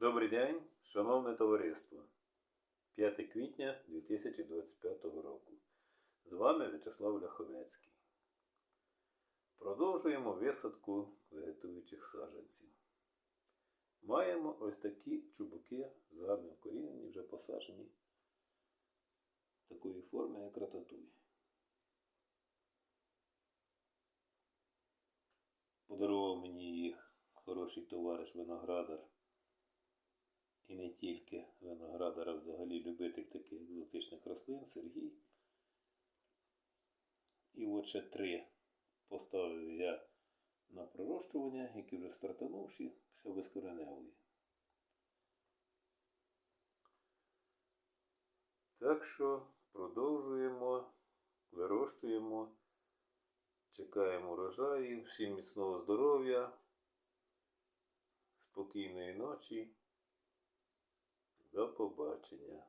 Добрий день, шановне товариство. 5 квітня 2025 року. З вами В'ячеслав Ляховецький. Продовжуємо висадку вегетуючих саджанців. Маємо ось такі чубуки з гарним корінням, вже посаджені такої форми, як рататуй. Подарував мені їх хороший товариш виноградар. Екзотичних рослин Сергій. І от ще три поставив я на пророщування, які вже стартанувші, ще безкореневі. Так що продовжуємо, вирощуємо, чекаємо урожаїв, всім міцного здоров'я, спокійної ночі. До побачення.